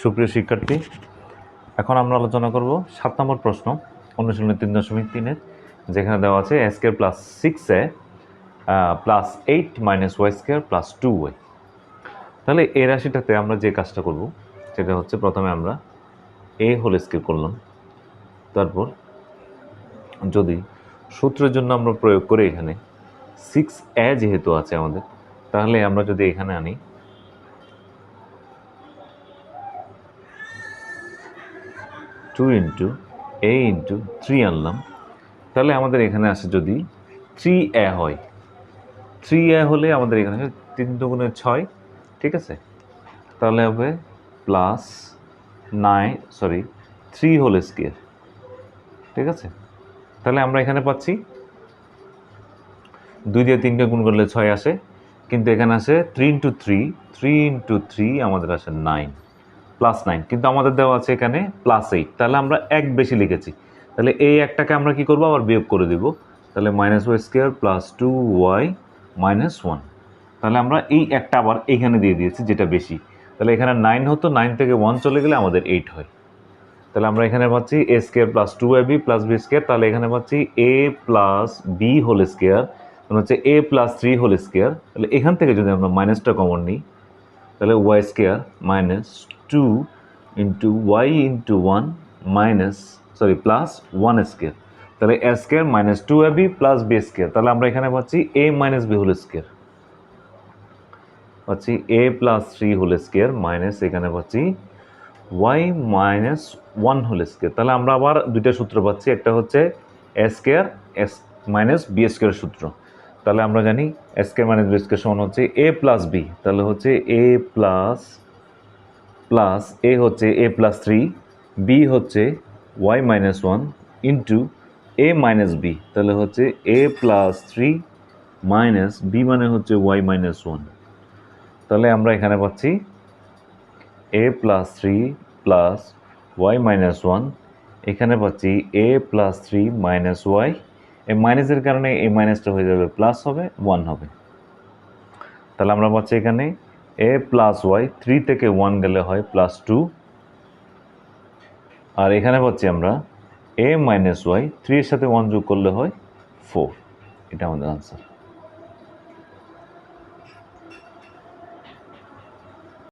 সুপ্রিয় শিক্ষার্থী, এখন আমরা আলোচনা করব সাত নম্বর প্রশ্ন অনুশীলনের তিন দশমিক তিনের, যেখানে দেওয়া আছে a square plus six a plus eight minus y square plus two y তাহলে এই রাশিটাতে আমরা যে কাজটা করব, সেটা হচ্ছে প্রথমে আমরা এ হোল স্কোয়ার করলাম। তারপর যদি সূত্রের জন্য আমরা প্রয়োগ করি এখানে সিক্স এ যেহেতু আছে আমাদের তাহলে আমরা যদি এখানে আনি two into a into three আনলাম, তাহলে আমাদের এখানে আসে যদি থ্রি এ হয়। থ্রি এ হলে আমাদের এখানে তিন দুগুণে ছয়, ঠিক আছে? তাহলে হবে plus nine sorry three whole square ঠিক আছে? তাহলে আমরা এখানে পাচ্ছি, দুই দিয়ে তিনটে গুণ করলে ছয় আসে। কিন্তু এখানে আসে three into three three into three আমাদের আসে নাইন প্লাস নাইন কিন্তু আমাদের দেওয়া আছে এখানে প্লাস এইট তাহলে আমরা এক বেশি লিখেছি। তাহলে এই একটাকে আমরা কি করব? আবার বিয়োগ করে দিব। তাহলে minus y square plus two y minus one তাহলে আমরা এই একটা আবার এইখানে দিয়ে দিয়েছি যেটা বেশি। তাহলে এখানে নাইন হতো নাইন থেকে ওয়ান চলে গেলে আমাদের এইট হয়। তাহলে আমরা এখানে পাচ্ছি a square plus two a b plus b square তাহলে এখানে পাচ্ছি a plus b whole square মানে হচ্ছে a plus three whole square তাহলে এখান থেকে যদি আমরা মাইনাসটা কমন নিই, তাহলে y square minus two into y into one minus sorry plus one square তাহলে a square minus two a b plus b square তাহলে আমরা এখানে পাচ্ছি a minus b whole square পাচ্ছি a plus three whole square minus এখানে পাচ্ছি y minus one whole square তাহলে আমরা আবার দুইটা সূত্র পাচ্ছি, একটা হচ্ছে এ স্কোয়ার এস মাইনাস বি স্কোয়ার সূত্র। তাহলে আমরা জানি a square minus b square সমান হচ্ছে এ প্লাস বি। তাহলে হচ্ছে এ প্লাস প্লাস এ হচ্ছে এ প্লাস থ্রি, বি হচ্ছে y minus one into a minus b. তাহলে হচ্ছে a plus three minus b মানে হচ্ছে ওয়াই মাইনাস ওয়ান। তাহলে আমরা এখানে পাচ্ছি a plus three plus y minus one. এখানে পাচ্ছি a plus three minus y এই মাইনাসের কারণে এই মাইনাসটা হয়ে যাবে প্লাস হবে ওয়ান হবে। তাহলে আমরা পাচ্ছি এখানে এ প্লাস ওয়াই থ্রি থেকে ওয়ান গেলে হয় প্লাস টু আর এখানে পাচ্ছি আমরা এ মাইনাস ওয়াই থ্রির সাথে ওয়ান যোগ করলে হয় ফোর এটা আমাদের আনসার